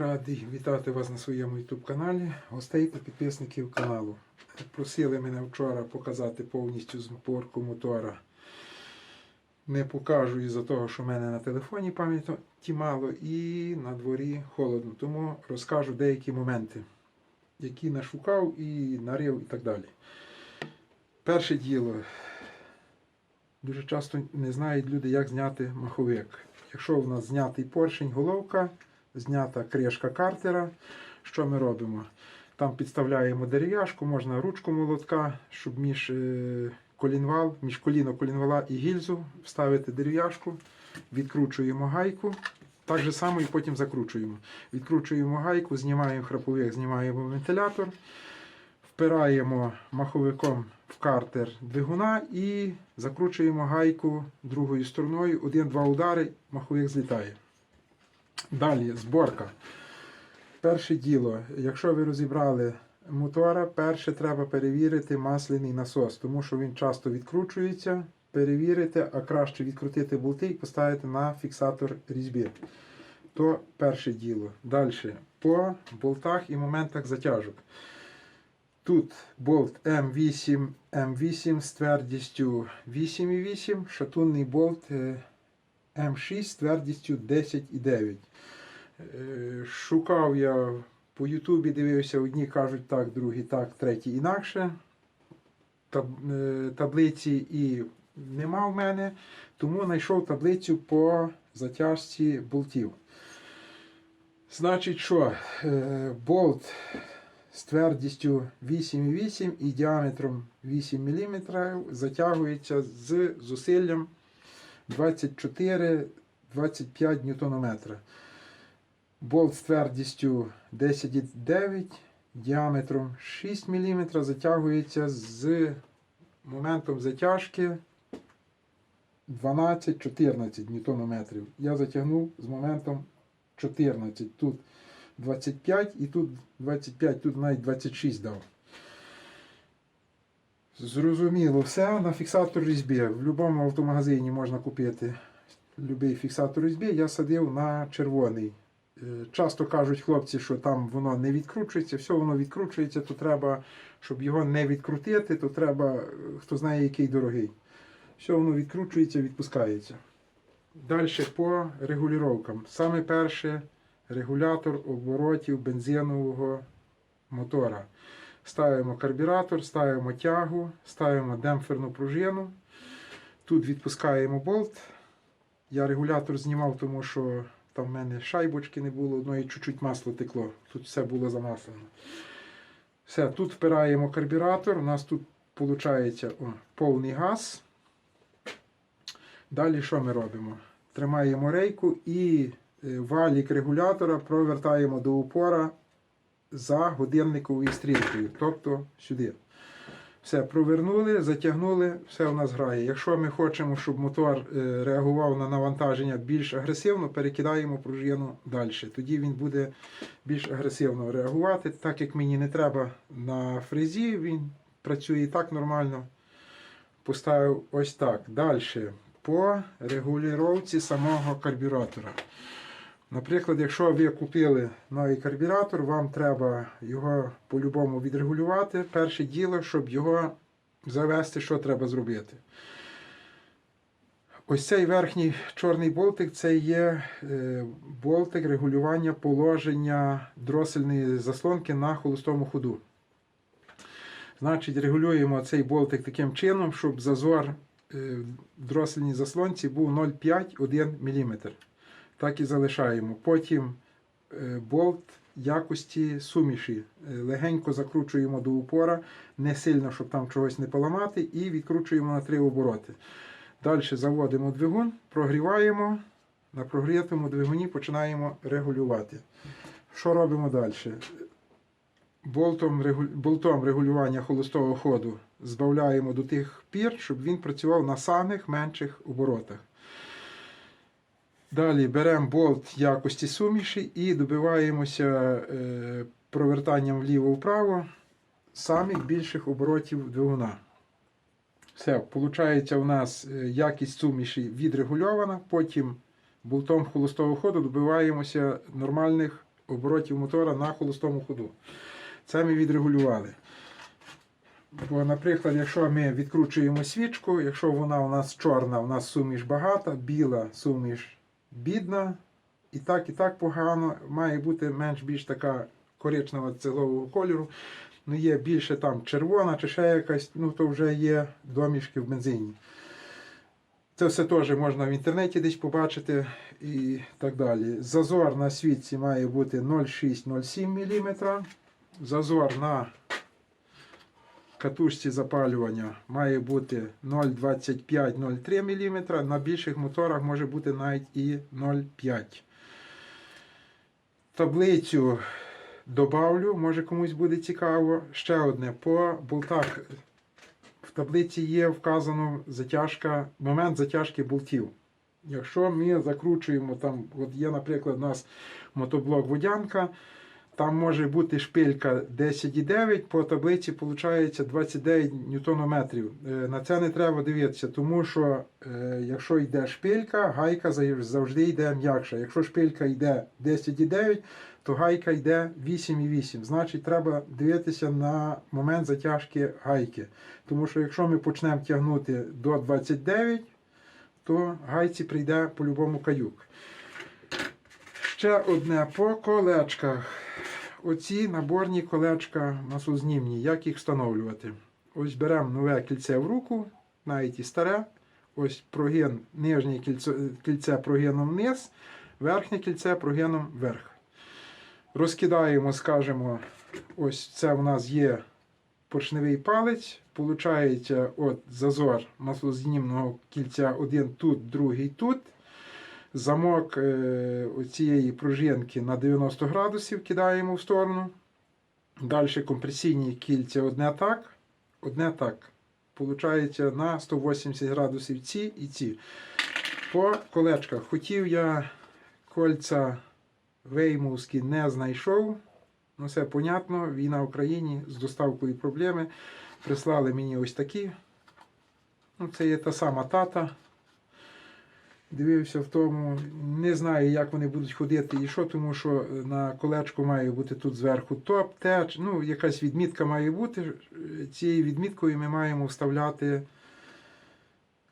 Радий вітати вас на своєму YouTube каналі, гостей та підписників каналу. Просили мене вчора показати повністю зборку мотора. Не покажу із-за того, що в мене на телефоні пам'яті мало і на дворі холодно. Тому розкажу деякі моменти, які нашукав і нарив і так далі. Перше діло. Дуже часто не знають люди, як зняти маховик. Якщо в нас знятий поршень, головка, знята кришка картера, що ми робимо? Там підставляємо дерев'яшку, можна ручку молотка, щоб між е, колінвал, між коліно колінвала і гільзу вставити дерев'яшку, відкручуємо гайку. Так же само і потім закручуємо. Відкручуємо гайку, знімаємо храповик, знімаємо вентилятор, впираємо маховиком в картер двигуна і закручуємо гайку другою стороною. Один-два удари, маховик злітає. Далі зборка. Перше діло, якщо ви розібрали мотора, перше треба перевірити масляний насос, тому що він часто відкручується. Перевірити, а краще відкрутити болти і поставити на фіксатор різьби. То перше діло. Далі. По болтах і моментах затяжок. Тут болт М8, М8 з твердістю 8,8, шатунний болт е, М6 з твердістю 10,9. Е, Шукав я по Ютубі, дивився, одні кажуть так, другі так, треті інакше. Е, Таблиці і нема в мене, тому знайшов таблицю по затяжці болтів. Значить, що е, болт з твердістю 8,8 і діаметром 8 мм затягується з зусиллям 24-25 Нм. Болт з твердістю 10,9 діаметром 6 мм затягується з моментом затяжки 12-14 Нм. Я затягнув з моментом 14. Тут 25 і тут 25, тут навіть 26 дав. Зрозуміло, все на фіксатор різьбі. В будь-якому автомагазині можна купити будь-який фіксатор різьбі. Я садив на червоний. Е, Часто кажуть хлопці, що там воно не відкручується, все воно відкручується, то треба, щоб його не відкрутити, то треба, е, хто знає, який дорогий. Все воно відкручується, відпускається. Далі по регулюванням. Саме перше регулятор оборотів бензинового мотора. Ставимо карбюратор, ставимо тягу, ставимо демпферну пружину. Тут відпускаємо болт. Я регулятор знімав, тому що там в мене шайбочки не було, одної чуть-чуть масло текло. Тут все було замаслено. Все, тут впираємо карбюратор. У нас тут виходить о, повний газ. Далі що ми робимо? Тримаємо рейку і е, валік регулятора провертаємо до упора за годинниковою стрілкою, тобто сюди. Все, провернули, затягнули, все у нас грає. Якщо ми хочемо, щоб мотор е, реагував на навантаження більш агресивно, перекидаємо пружину далі. Тоді він буде більш агресивно реагувати. Так як мені не треба на фрезі, він працює і так нормально. Поставив ось так. Далі. По регулювання самого карбюратора. Наприклад, якщо ви купили новий карбюратор, вам треба його по-любому відрегулювати. Перше діло, щоб його завести, що треба зробити. Ось цей верхній чорний болтик це є е, болтик регулювання положення дросельної заслонки на холостому ходу. Значить, регулюємо цей болтик таким чином, щоб зазор е, в дросельній заслонці був 0,5-1 мм. Так і залишаємо. Потім е, болт якості суміші. Е, Легенько закручуємо до упора, не сильно, щоб там чогось не поламати, і відкручуємо на три обороти. Далі заводимо двигун, прогріваємо. На прогрітому двигуні починаємо регулювати. Що робимо далі? Болтом, болтом регулювання холостого ходу збавляємо до тих пір, щоб він працював на самих менших оборотах. Далі беремо болт якості суміші і добиваємося е, провертанням вліво-вправо самих більших оборотів двигуна. Все, виходить, у нас е, якість суміші відрегульована, потім болтом холостого ходу добиваємося нормальних оборотів мотора на холостому ходу. Це ми відрегулювали. Бо, наприклад, якщо ми відкручуємо свічку, якщо вона у нас чорна, у нас суміш багата, біла суміш бідна, і так, і так погано, має бути менш-більш така коричнева цеглового кольору. Ну, є більше там червона чи ще якась, ну то вже є домішки в бензині. Це все теж можна в інтернеті десь побачити і так далі. Зазор на світці має бути 0,6-0,7 мм. Зазор на катушці запалювання має бути 0,25-0,3 мм. На більших моторах може бути навіть і 0,5 Таблицю добавлю, може комусь буде цікаво. Ще одне. По болтах в таблиці є вказано затяжка, момент затяжки болтів. Якщо ми закручуємо там, от є, наприклад, у нас мотоблок водянка, там може бути шпилька 10,9, по таблиці виходить 29 ньютонометрів. Е, На це не треба дивитися, тому що е, якщо йде шпилька, гайка завжди йде м'якша. Якщо шпилька йде 10,9, то гайка йде 8,8. Значить, треба дивитися на момент затяжки гайки. Тому що якщо ми почнемо тягнути до 29, то гайці прийде по-любому каюк. Ще одне по колечках. Оці наборні колечка масознімні. Як їх встановлювати? Ось беремо нове кільце в руку, навіть і старе. Ось прогин, нижнє кільце, кільце прогином вниз, верхнє кільце прогином вверх. Розкидаємо, скажімо, ось це в нас є поршневий палець. Получається от зазор маслознімного кільця один тут, другий тут. Замок е, цієї пружинки на 90 градусів кидаємо в сторону. Далі компресійні кільця одне так, одне так. Получається на 180 градусів ці і ці. По колечках хотів я кольця веймовські не знайшов. Ну, все понятно, війна в Україні з доставкою проблеми. Прислали мені ось такі. Ну, це є та сама тата. Дивився в тому, не знаю, як вони будуть ходити і що, тому що на колечку має бути тут зверху топ, теч, ну, якась відмітка має бути. Цією відміткою ми маємо вставляти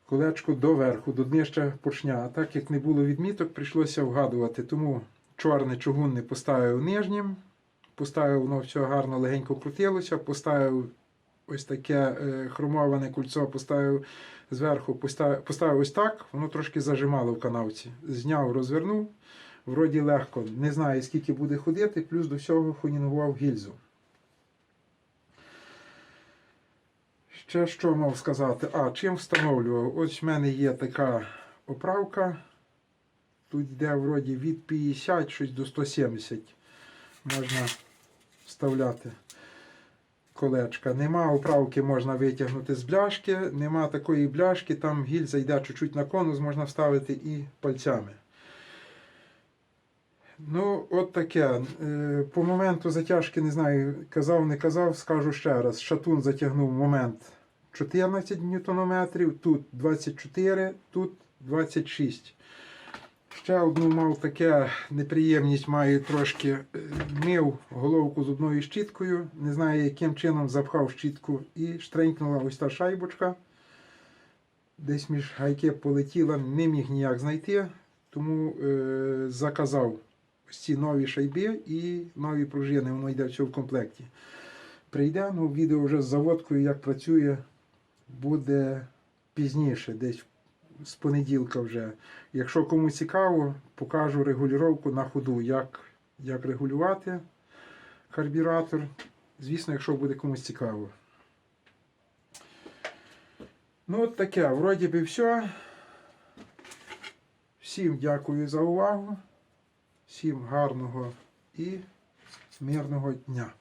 колечко доверху, до днища поршня. А так як не було відміток, прийшлося вгадувати. Тому чорне чугунне поставив нижнім, поставив воно все гарно легенько крутилося, поставив ось таке е, хромоване кульцо, поставив зверху, поставив, поставив ось так, воно трошки зажимало в канавці. Зняв, розвернув, вроді легко. Не знаю, скільки буде ходити, плюс до всього хонінгував гільзу. Ще що мав сказати? А, чим встановлював? Ось в мене є така оправка. Тут йде вроді від 50 щось до 170. Можна вставляти колечка. Нема оправки, можна витягнути з бляшки. Нема такої бляшки, там гільза йде чуть-чуть на конус, можна вставити і пальцями. Ну, от таке. Е, По моменту затяжки, не знаю, казав, не казав, скажу ще раз. Шатун затягнув момент 14 ньютонометрів, тут 24, тут 26. Ще одну мав таке неприємність, маю трошки е, мив головку з одною щіткою. Не знаю, яким чином запхав щітку і штренькнула ось та шайбочка. Десь між гайки полетіла, не міг ніяк знайти, тому е, заказав ось ці нові шайби і нові пружини, воно йде все в комплекті. Прийде, ну, відео вже з заводкою, як працює, буде пізніше, десь з понеділка вже. Якщо кому цікаво, покажу регулювання на ходу, як, як регулювати карбюратор. Звісно, якщо буде комусь цікаво. Ну, от таке, вроді би все. Всім дякую за увагу. Всім гарного і мирного дня.